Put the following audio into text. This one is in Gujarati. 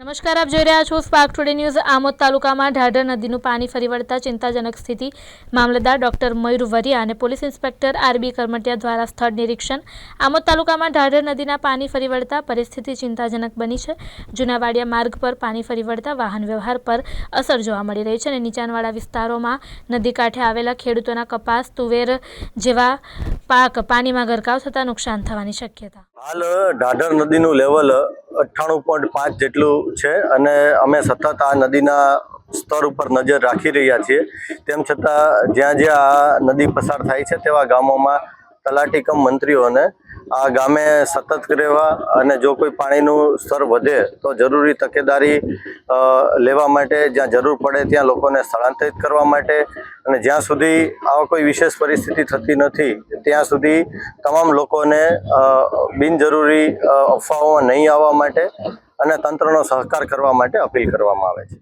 નમસ્કાર, આપ જોઈ રહ્યા છો સ્પાર્ક ટુડે ન્યૂઝ. આમોદ તાલુકામાં ઢાઢર નદીનું પાણી ફરી વળતા ચિંતાજનક સ્થિતિ. મામલતદાર ડોક્ટર મયુર વરિયા અને પોલીસ ઇન્સ્પેક્ટર આરબી કરમટિયા દ્વારા સ્થળ નિરીક્ષણ. આમોદ તાલુકામાં ઢાઢર નદીના પાણી ફરી વળતા પરિસ્થિતિ ચિંતાજનક બની છે. જૂનાવાડિયા માર્ગ પર પાણી ફરી વળતા વાહન વ્યવહાર પર અસર જોવા મળી રહી છે અને નીચાણવાળા વિસ્તારોમાં નદી કાંઠે આવેલા ખેડૂતોના કપાસ, તુવેર જેવા પાક પાણીમાં ગરકાવ થતાં નુકસાન થવાની શક્યતા. હાલ ઢાઢર નદીનું લેવલ અઠ્ઠાણું પોઈન્ટ પાંચ જેટલું છે અને અમે સતત આ નદીના સ્તર ઉપર નજર રાખી રહ્યા છીએ. તેમ છતાં જ્યાં જ્યાં આ નદી પસાર થાય છે તેવા ગામોમાં તલાટીકમ મંત્રીઓને આ ગામે સતત રહેવા અને જો કોઈ પાણીનું સ્તર વધે તો જરૂરી તકેદારી લેવા માટે, જ્યાં જરૂર પડે ત્યાં લોકોને સ્થળાંતરિત કરવા માટે અને જ્યાં સુધી આવા કોઈ વિશેષ પરિસ્થિતિ થતી નથી, ત્યાં સુધી તમામ લોકોને બિનજરૂરી અફવાઓમાં નહીં આવવા માટે અને તંત્રનો સહકાર કરવા માટે અપીલ કરવામાં આવે છે.